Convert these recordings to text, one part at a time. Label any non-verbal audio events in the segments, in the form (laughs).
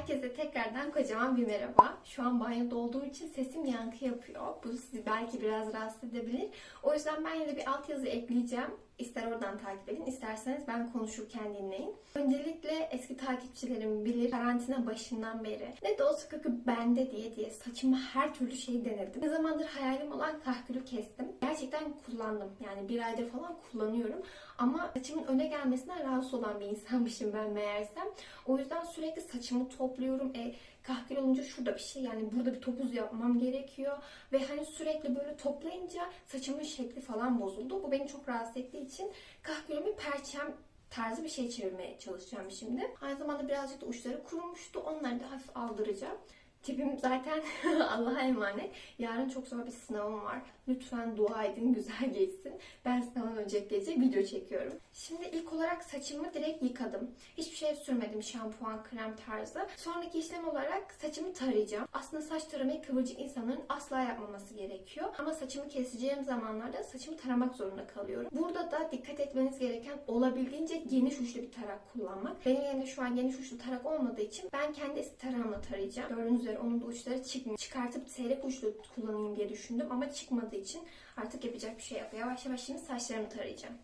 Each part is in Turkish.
Herkese tekrardan kocaman bir merhaba. Şu an banyoda olduğum için sesim yankı yapıyor. Bu sizi belki biraz rahatsız edebilir. O yüzden ben yine bir altyazı ekleyeceğim. İster oradan takip edin, isterseniz ben konuşurken dinleyin. Öncelikle eski takipçilerim bilir karantina başından beri ne de olsa kökü bende diye diye saçıma her türlü şey denedim. Ne zamandır hayalim olan kahkülü kestim. Gerçekten kullandım. Yani bir aydır falan kullanıyorum. Ama saçımın öne gelmesinden rahatsız olan bir insanmışım ben meğersem. O yüzden sürekli saçımı topluyorum. E, kahkül olunca şurada bir şey yani burada bir topuz yapmam gerekiyor. Ve hani sürekli böyle toplayınca saçımın şekli falan bozuldu. Bu beni çok rahatsız ettiği için kahkülümü perçem tarzı bir şey çevirmeye çalışacağım şimdi. Aynı zamanda birazcık da uçları kurumuştu. Onları da hafif aldıracağım. Tipim zaten (laughs) Allah'a emanet. Yarın çok zor bir sınavım var. Lütfen dua edin güzel geçsin. Ben sınavdan önceki gece video çekiyorum. Şimdi ilk olarak saçımı direkt yıkadım. Hiçbir şey sürmedim şampuan, krem tarzı. Sonraki işlem olarak saçımı tarayacağım. Aslında saç taramayı kıvırcık insanların asla yapmaması gerekiyor. Ama saçımı keseceğim zamanlarda saçımı taramak zorunda kalıyorum. Burada da dikkat etmeniz gereken olabildiğince geniş uçlu bir tarak kullanmak. Benim elimde şu an geniş uçlu tarak olmadığı için ben kendi eski tarağımla tarayacağım. Gördüğünüz üzere onun da uçları çıkmıyor. Çıkartıp seyrek uçlu kullanayım diye düşündüm ama çıkmadığı için artık yapacak bir şey yok. Yavaş yavaş şimdi saçlarımı tarayacağım.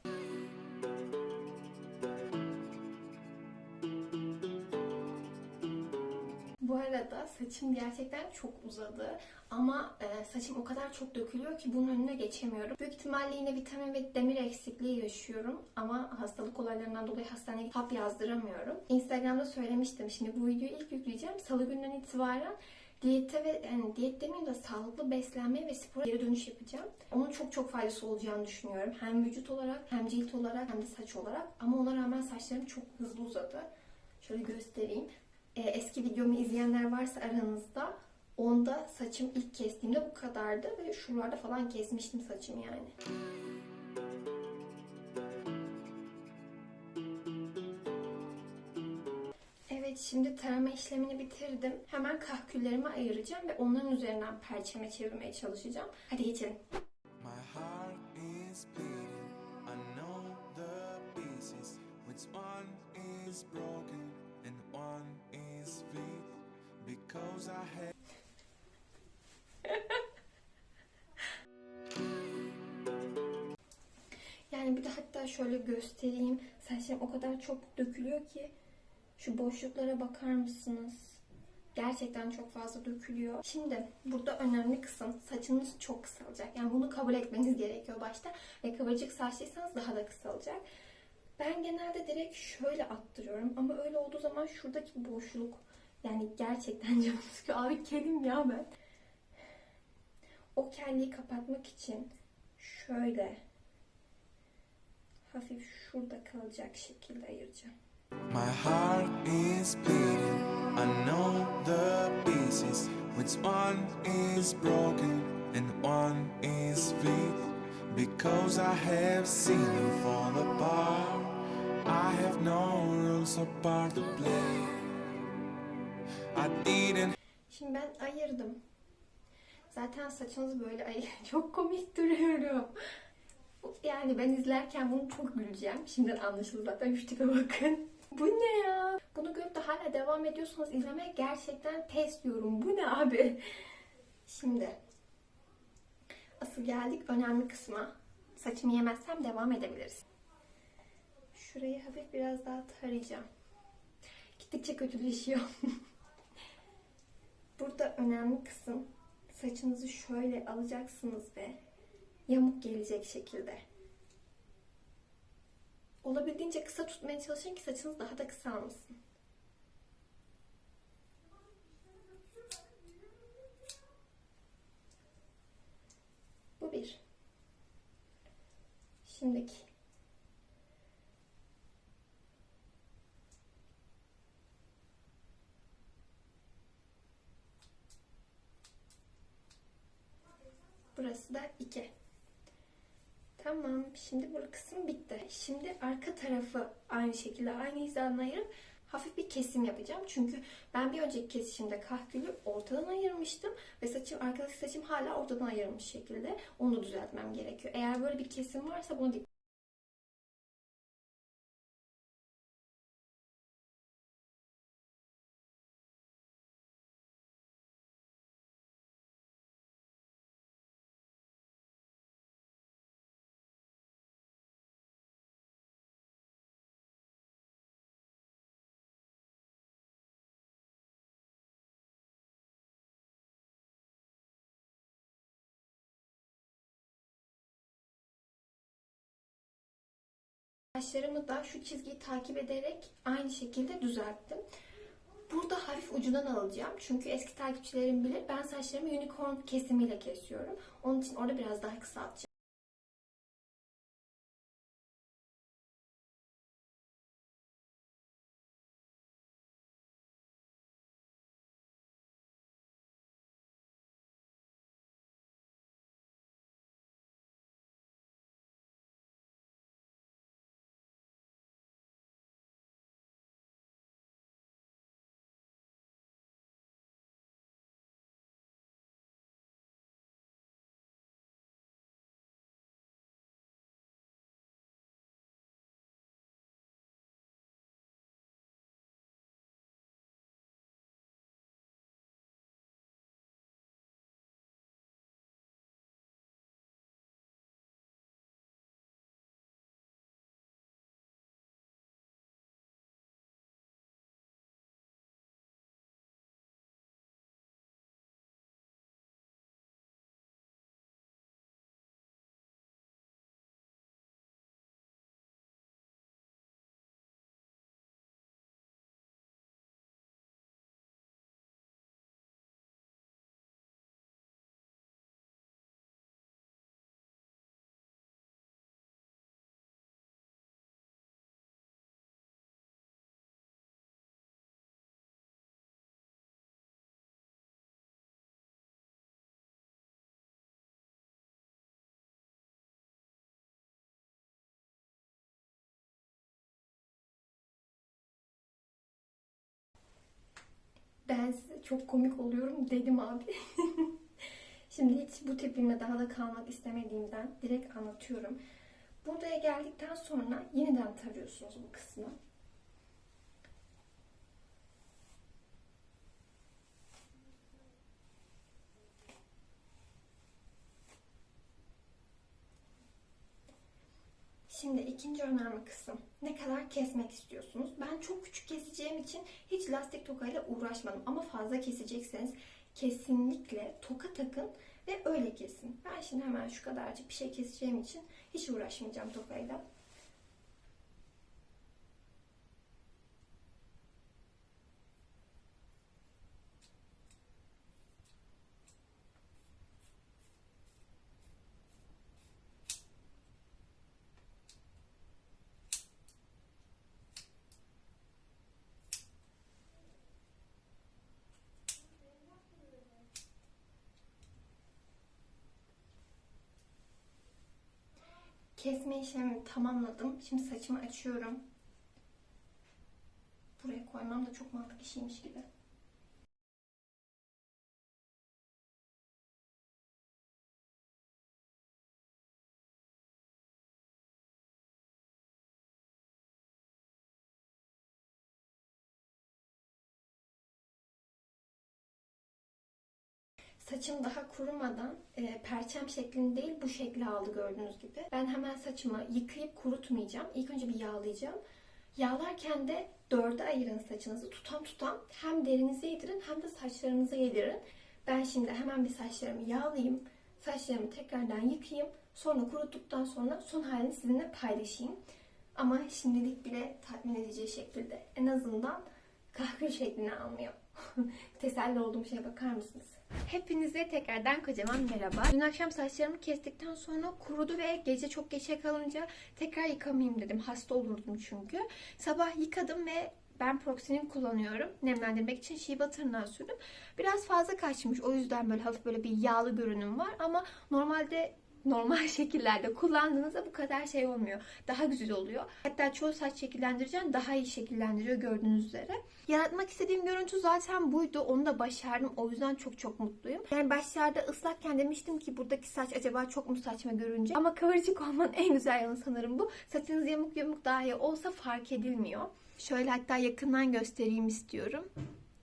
Arada saçım gerçekten çok uzadı ama e, saçım o kadar çok dökülüyor ki bunun önüne geçemiyorum. Büyük ihtimalle yine vitamin ve demir eksikliği yaşıyorum ama hastalık olaylarından dolayı hastaneye hap yazdıramıyorum. Instagram'da söylemiştim. Şimdi bu videoyu ilk yükleyeceğim. Salı gününden itibaren diyete ve yani diyet demeyeyim de sağlıklı beslenmeye ve spora geri dönüş yapacağım. Onun çok çok faydası olacağını düşünüyorum. Hem vücut olarak hem cilt olarak hem de saç olarak. Ama ona rağmen saçlarım çok hızlı uzadı. Şöyle göstereyim. Ee, eski videomu izleyenler varsa aranızda onda saçım ilk kestiğimde bu kadardı ve şuralarda falan kesmiştim saçımı yani. Evet şimdi tarama işlemini bitirdim. Hemen kahküllerimi ayıracağım ve onların üzerinden perçeme çevirmeye çalışacağım. Hadi geçelim. My heart is bleeding. I know the pieces. Which one is broken (laughs) Yani bir de hatta şöyle göstereyim. Saçlarım o kadar çok dökülüyor ki şu boşluklara bakar mısınız? Gerçekten çok fazla dökülüyor. Şimdi burada önemli kısım saçınız çok kısalacak. Yani bunu kabul etmeniz gerekiyor başta. Ve kıvırcık saçlıysanız daha da kısalacak. Ben genelde direkt şöyle attırıyorum. Ama öyle olduğu zaman şuradaki boşluk yani gerçekten (laughs) canım sıkıyor. Abi kedim ya ben. O kelliği kapatmak için şöyle hafif şurada kalacak şekilde ayıracağım. My heart is bleeding. I know the pieces. Which one is broken and one is weak? Because I have seen you fall apart. I have no rules or part to play. Şimdi ben ayırdım. Zaten saçınız böyle ay (laughs) çok komik duruyorum. Yani ben izlerken bunu çok güleceğim. Şimdiden anlaşıldı zaten şu tipe bakın. Bu ne ya? Bunu görüp de hala devam ediyorsanız izlemeye gerçekten pes diyorum. Bu ne abi? Şimdi asıl geldik önemli kısma. Saçımı yemezsem devam edebiliriz. Şurayı hafif biraz daha tarayacağım. Gittikçe kötüleşiyor. (laughs) Burada önemli kısım saçınızı şöyle alacaksınız ve yamuk gelecek şekilde. Olabildiğince kısa tutmaya çalışın ki saçınız daha da kısalmasın. Bu bir. Şimdiki. Burası da 2. Tamam. Şimdi bu kısım bitti. Şimdi arka tarafı aynı şekilde aynı hizadan ayırıp hafif bir kesim yapacağım. Çünkü ben bir önceki kesişimde kahkülü ortadan ayırmıştım ve saçım arkadaki saçım hala ortadan ayrılmış şekilde. Onu düzeltmem gerekiyor. Eğer böyle bir kesim varsa bunu Saçlarımı da şu çizgiyi takip ederek aynı şekilde düzelttim. Burada hafif ucundan alacağım. Çünkü eski takipçilerim bilir. Ben saçlarımı unicorn kesimiyle kesiyorum. Onun için orada biraz daha kısaltacağım. Ben size çok komik oluyorum dedim abi. (laughs) Şimdi hiç bu tipimle daha da kalmak istemediğimden direkt anlatıyorum. Buraya geldikten sonra yeniden tarıyorsunuz bu kısmı. Şimdi ikinci önemli kısım. Ne kadar kesmek istiyorsunuz? Ben çok küçük keseceğim için hiç lastik tokayla uğraşmadım. Ama fazla kesecekseniz kesinlikle toka takın ve öyle kesin. Ben şimdi hemen şu kadarcık bir şey keseceğim için hiç uğraşmayacağım tokayla. Kesme işlemimi tamamladım. Şimdi saçımı açıyorum. Buraya koymam da çok mantıklı işiymiş gibi. Saçım daha kurumadan e, perçem şeklinde değil bu şekli aldı gördüğünüz gibi. Ben hemen saçımı yıkayıp kurutmayacağım. İlk önce bir yağlayacağım. Yağlarken de dörde ayırın saçınızı. Tutam tutam hem derinize yedirin hem de saçlarınıza yedirin. Ben şimdi hemen bir saçlarımı yağlayayım. Saçlarımı tekrardan yıkayayım. Sonra kuruttuktan sonra son halini sizinle paylaşayım. Ama şimdilik bile tatmin edici şekilde. En azından kahve şeklini almıyor. (laughs) Teselli olduğum şeye bakar mısınız? Hepinize tekrardan kocaman merhaba. Dün akşam saçlarımı kestikten sonra kurudu ve gece çok geçe kalınca tekrar yıkamayayım dedim. Hasta olurdum çünkü. Sabah yıkadım ve ben Proxenin kullanıyorum. Nemlendirmek için shea butter'ından sürdüm. Biraz fazla kaçmış. O yüzden böyle hafif böyle bir yağlı görünüm var. Ama normalde normal (laughs) şekillerde kullandığınızda bu kadar şey olmuyor. Daha güzel oluyor. Hatta çoğu saç şekillendireceğim daha iyi şekillendiriyor gördüğünüz üzere. Yaratmak istediğim görüntü zaten buydu. Onu da başardım. O yüzden çok çok mutluyum. Yani başlarda ıslakken demiştim ki buradaki saç acaba çok mu saçma görünce. Ama kıvırcık olmanın en güzel yanı sanırım bu. Saçınız yamuk yamuk dahi olsa fark edilmiyor. Şöyle hatta yakından göstereyim istiyorum.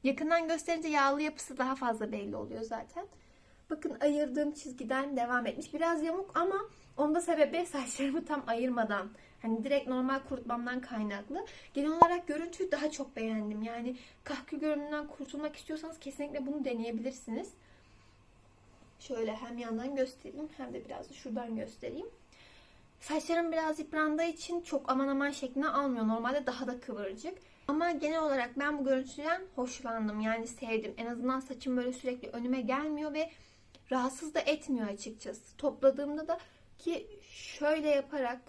Yakından gösterince yağlı yapısı daha fazla belli oluyor zaten. Bakın ayırdığım çizgiden devam etmiş. Biraz yamuk ama onda sebebi saçlarımı tam ayırmadan. Hani direkt normal kurutmamdan kaynaklı. Genel olarak görüntüyü daha çok beğendim. Yani kahkül görünümünden kurtulmak istiyorsanız kesinlikle bunu deneyebilirsiniz. Şöyle hem yandan göstereyim hem de biraz da şuradan göstereyim. Saçlarım biraz yıprandığı için çok aman aman şeklini almıyor. Normalde daha da kıvırcık. Ama genel olarak ben bu görüntüden hoşlandım. Yani sevdim. En azından saçım böyle sürekli önüme gelmiyor ve rahatsız da etmiyor açıkçası. Topladığımda da ki şöyle yaparak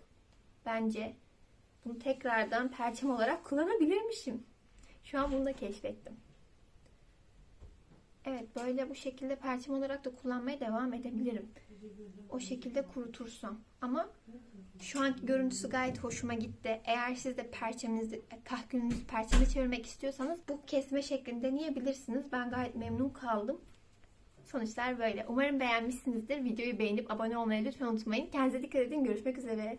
bence bunu tekrardan perçem olarak kullanabilirmişim. Şu an bunu da keşfettim. Evet böyle bu şekilde perçem olarak da kullanmaya devam edebilirim. O şekilde kurutursam. Ama şu anki görüntüsü gayet hoşuma gitti. Eğer siz de perçeminizi, kahkülünüzü perçeme çevirmek istiyorsanız bu kesme şeklini deneyebilirsiniz. Ben gayet memnun kaldım. Sonuçlar böyle. Umarım beğenmişsinizdir. Videoyu beğenip abone olmayı lütfen unutmayın. Kendinize dikkat edin. Görüşmek üzere.